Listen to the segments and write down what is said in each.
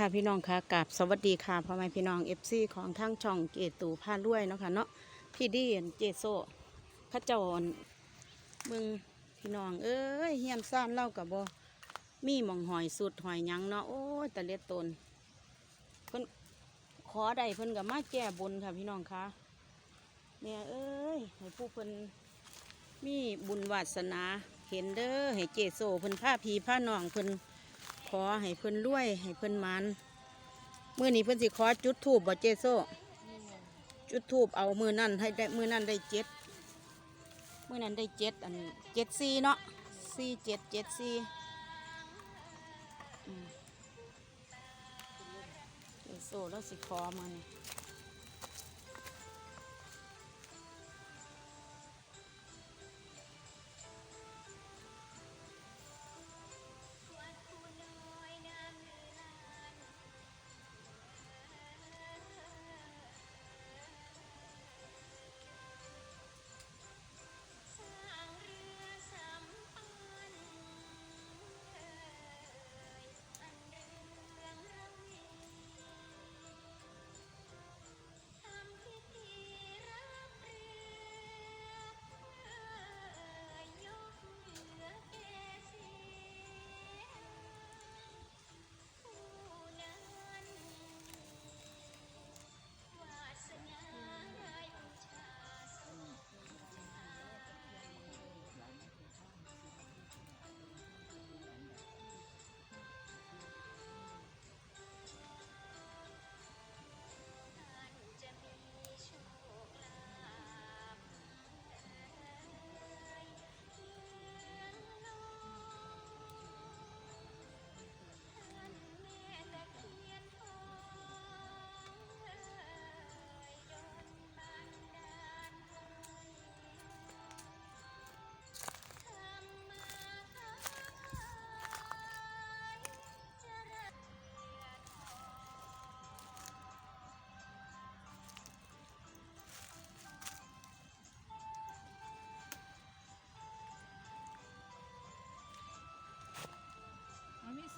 ค่ะพี่น้องค่ะกับสวัสดีค่ะพ่อแม่พี่น้องเอฟซีของทั้งช่องเกตูพารวยเนาะค่ะเนาะพี่ดีนเจโซข้าเจ้าอั่นมึงพี่น้อง เอ้ยเฮียนซ่านเล่ากับบมีหมองหอยสุดหอยยังเนาะโอ้ยแต่เล็ดตนเพิ่นขอได้เพิ่นกับมาแก้บนค่ะพี่น้องค่ะเนี่ยเอ้ยให้ผู้เพิ่นมีบุญวาสนาเห็นเด้อให้เจโซเพิ่นผ้าพีผ้าน้องเพิ่น อให้เพิ่นรวย ให้เพิ่นมันเมื่อนี้เพิ่นสิขอจุดทูบบ่เจโซจุดทูบเอามือนั่นให้ได้มือนั่นได้เจ็ดมือนั้นได้เจ็ดอันเจ็ดสี่เนาะสี่เจ็ดเจ็ดสี่อืมเจโซแล้วสิขอมัน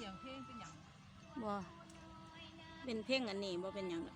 สียงเพลงเป็นอย่างบ่เป็นเพ่งอันนี้บ่เป็นอย่างดอก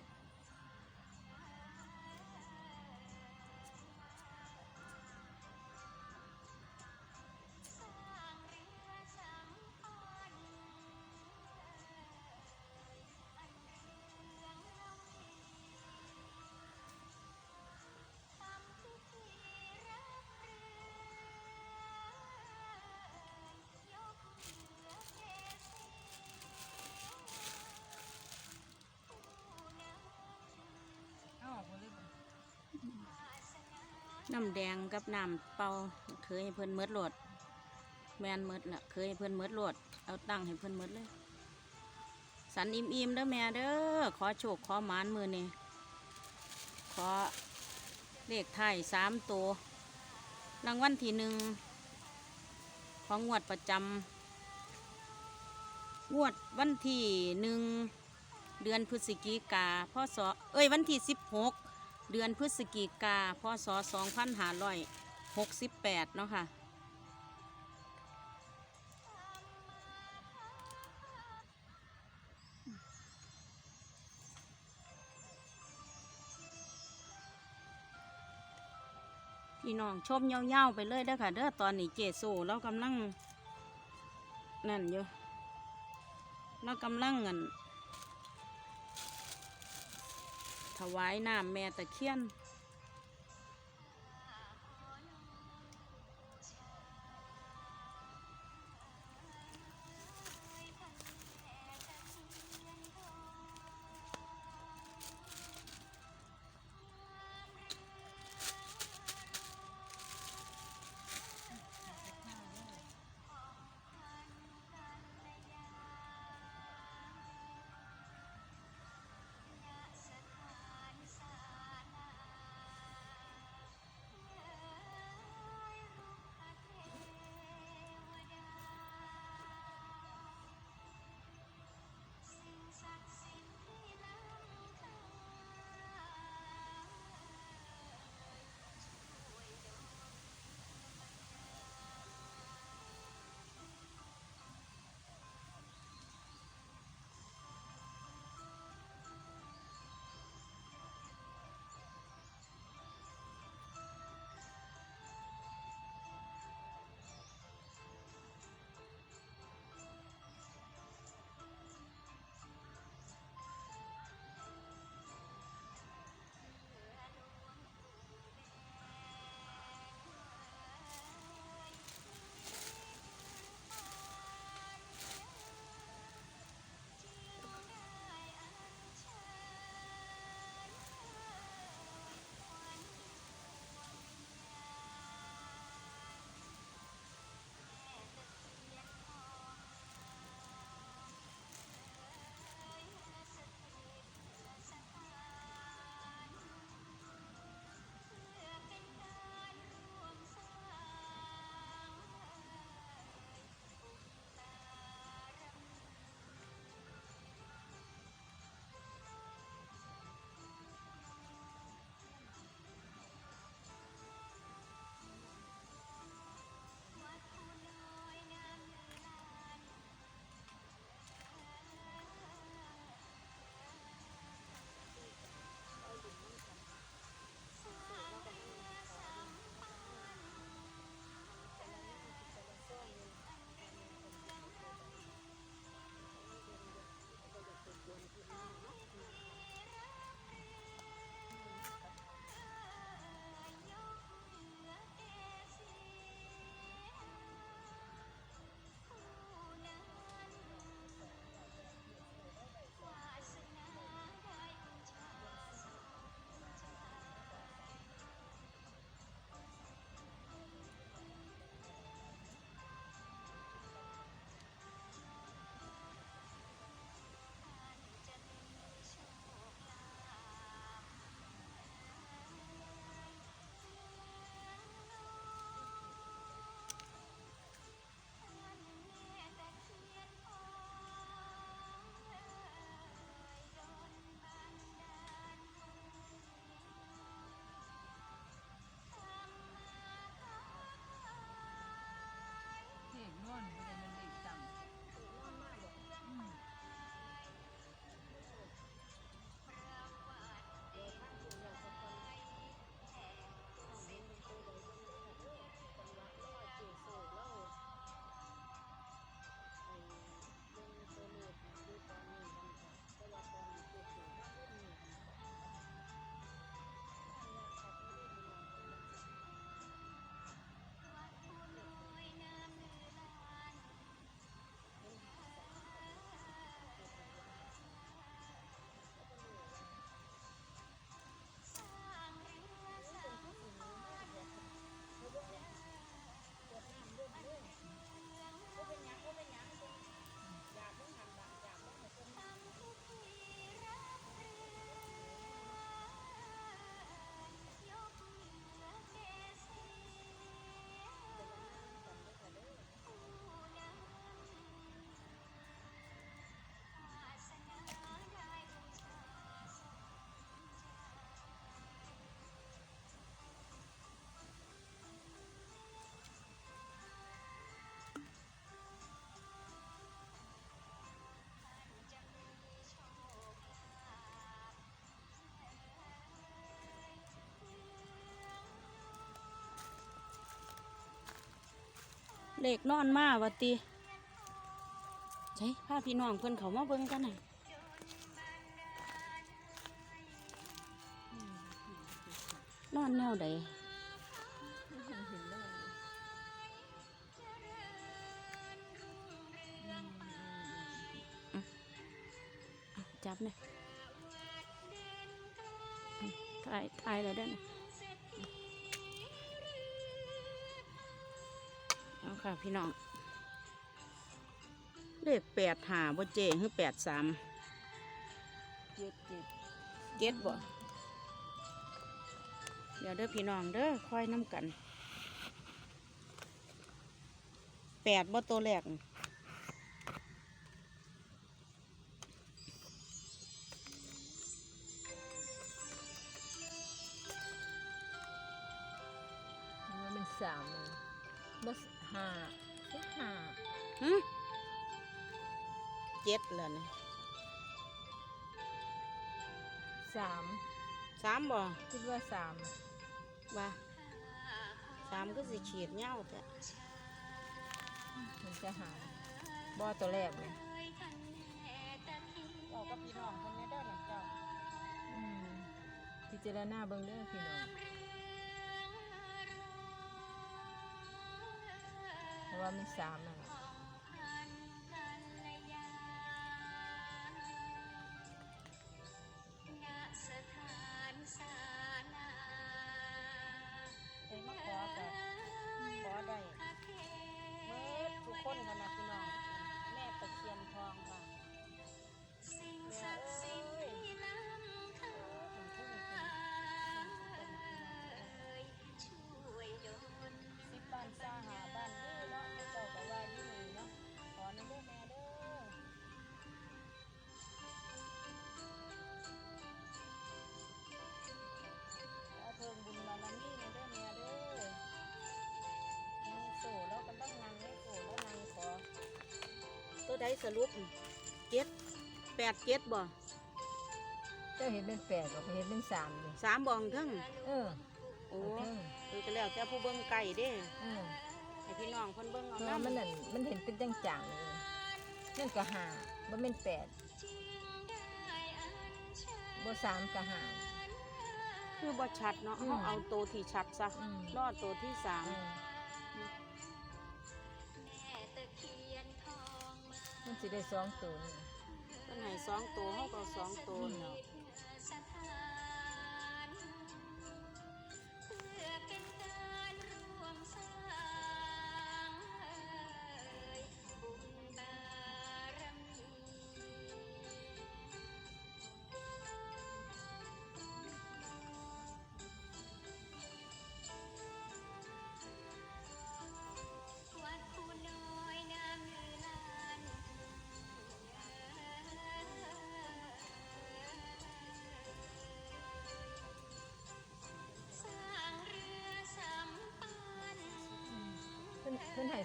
น้ำแดงกับน้ำเปล่าเคยให้เพิ่นเมดโหลด แมนเมดละเคยให้เพิ่นเมดโหลด เอาตั้งให้เพิ่นเมดเลย สันอิ่มอิ่มๆเด้อแม่เด้อขอโชคขอหมานมือนี่ขอเลขไทยสามตัวรางวัลที่หนึ่งของงวดประจำงวดวันที่หนึ่งเดือนพฤศจิกาพศเอ้ยวันที่สิบหก เดือนพฤศจิกาพศ2568 เนาะค่ะ พี่น้องชมเย้าๆไปเลยเด้อค่ะ เด้อตอนนี้เจโซเรากำลัง นั่นอยู่เรากำลังเงิน ถวายน้ำแม่ตะเคียน เลขนอนมาวติใช่พาพี่น้องเพิ่อนเขามาเบิ่งกันน่ะนอนแนวใดจับเนี่ยถ่ายถ่ายแล้วได้อนะ ค่ะพี่น้อง เลขแปดหาบ่เจคือแปดสามเจ็ดเจ็ดเจ็ดบ่เดี๋ยวเด้อพี่น้องเด้อค่อยน้ำกันแปดบ่ตัวแรกน่ะมันเป็นสามเลยบัส ห้าเจ็ดห้าหึเจ็ดแล้วนะสามสามบ่คิดว่าสามว่าสามก็สิขีดเงาแต่มันจะหาบ่ตัวแรกเลยบอกกับพี่น้องคนนี้เด้อหลังเจ้าอืมพิจารณาเบิ่งเด้อพี่น้อง เพรา ตัวใดสรุปเจ็ดแปดเจ็ดบ่เจ้าเห็นเป็นแปดบอกเห็นเป็นสามเลยสามบ่องทั้งเออโอ้โอ้เออก็แล้วแต่ผู้เบิ่งไก่เด้เออให้พี่น้องเพิ่นเบิ่งเอาเพราะว่ามันน้ำนั่นมันเห็นเป็นจังๆเลยนั่นก็หาบ่เป็นแปดบ่สามก็หาคือบ่ชัดเนาะอืมเขาเอาตัวที่ชัดซะอืมรอดตัวที่สาม มันสิได้สองตัวนี่มันให้สองตัวเขาก็เอาสองตัวเนาะ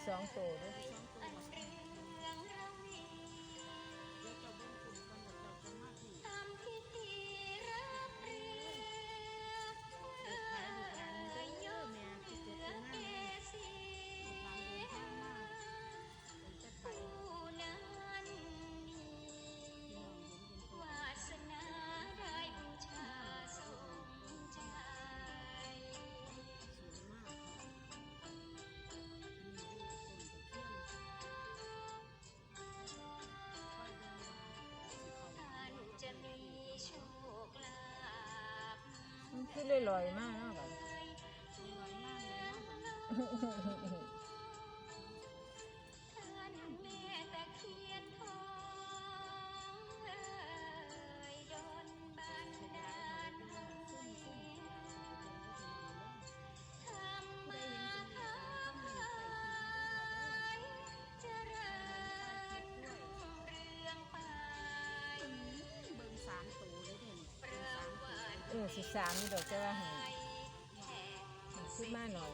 สองตัวเด้วย มันลอยๆมากเนาะบัดเสิสามนี่ดอกจะว่าห้มันขึ้นมาหน่อย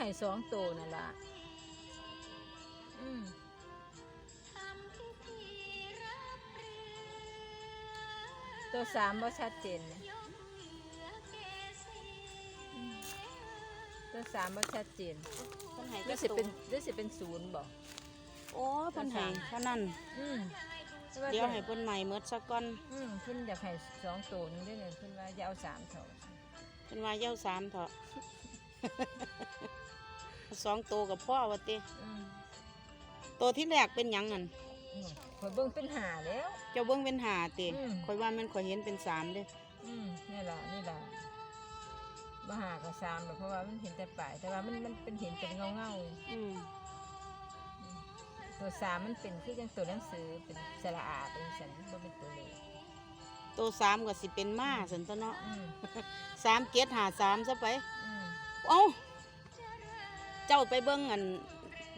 ให้สองตัวนั่นล่ะอืมตัวสามบ่ชัดเจนนะอืมตัวสามบ่ชัดเจนเพิ่นให้หรือจัสิกเป็นตัวหรือสิเป็นศูนย์บ่โอ้เพิ่นให้เท่านั้นอืมเดี๋ยวให้เพิ่นใหม่เมดซะก่อนอืมเพิ่นอยากให้สองตัวหนึงได้เนี่ยเพิ่นว่าจะเอาสามเท่าเพิ่นว่าเย้าสามเถาะ สองตัวกับพ่อว่าติอืมตัวที่แรกเป็นหยังนั่นอืมข่อยเบิ่งเป็นหาแล้ว เจ้าเบิ่งเป็นหาติอืม ข่อยว่ามันข่อยเห็นเป็นสามเด้อืมนี่ล่ะนี่ล่ะมาหากับสามแบบเพราะว่ามันเห็นแต่ปลายแต่ว่ามันมันเป็นเห็นเป็นเงาเงาอืมๆตัวสามมันเป็นคือจังตัวหนังสือเป็นสระอาเป็นสันบ่เป็นตัวเลขตัวสามก็สิเป็นม้าสันตวเนาะอืมสามเกตหาสามซะไป อืมเอ้า เจ้าไปเบิ่งอัน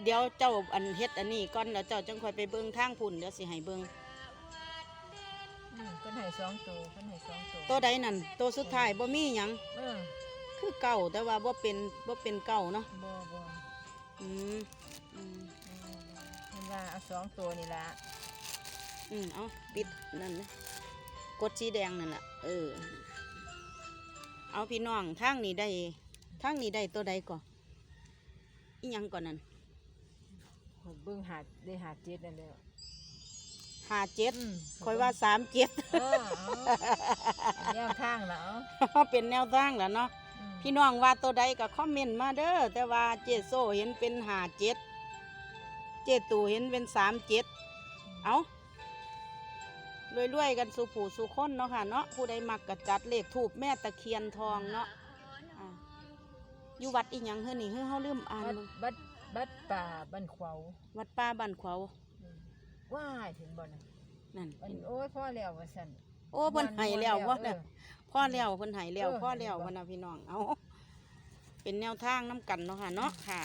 เดี๋ยวเจ้าอันเฮ็ดอันนี้ก่อนแล้วเจ้าจังค่อยไปเบิ่งทางพุ่นเดี๋ยวสิให้เบิ่งอืมเพิ่นให้สองตัวเพิ่นให้สองตัวตัวใดนั่นตัวสุดท้ายบ่มีหยังเออคือเก่าแต่ว่าบ่เป็นบ่เป็นเก่าเนาะบ่บ่อืมอืมเพิ่นว่าเอาสองตัวนี่ล่ะอืมเอาปิดนั่นนะกดสีแดงนั่นแหละเออ เอาพี่น้องทางนี้ได้ทางนี้ได้ตัวใดก่อน อีหยังก่อนนั่นข่อยเบิ่งหาได้หาเจ็ดนั่นแหล้วห้าเจ็ดอืมคอยว่าสามเจ็ดเออเอาแนวทางแล้วเป็นแนวทางแล้วเนาะอืมพี่น้องว่าตัวใดก็คอมเมนต์มาเด้อแต่ว่าเจโซเห็นเป็นห้าเจ็ดเจตูเห็นเป็นสามเจ็ดเอารวยๆกันสู่ผู้สู่คนเนาะค่ะเนาะผู้ใดมักกะจัดเลขถูกแม่ตะเคียนทองเนาะอ่า อยู่วัดอีหยังเฮ้อนี่เฮ้อเฮาลืมอ่านบัดเบิ่งบัดบัดป่าบันขวาววัดป่าบ้านขวาวว้ายถึงบ่นะนั่นมันโอ้ยพ่อแล้วว่าซั่นโอ้เพิ่นให้แล้วบ่น่ะพ่อแล้วเพิ่นให้แล้วพ่อแล้วพ่นน่ะพี่น้องเอาเป็นแนวทางนำกันเนาะค่ะเนาะค่ะ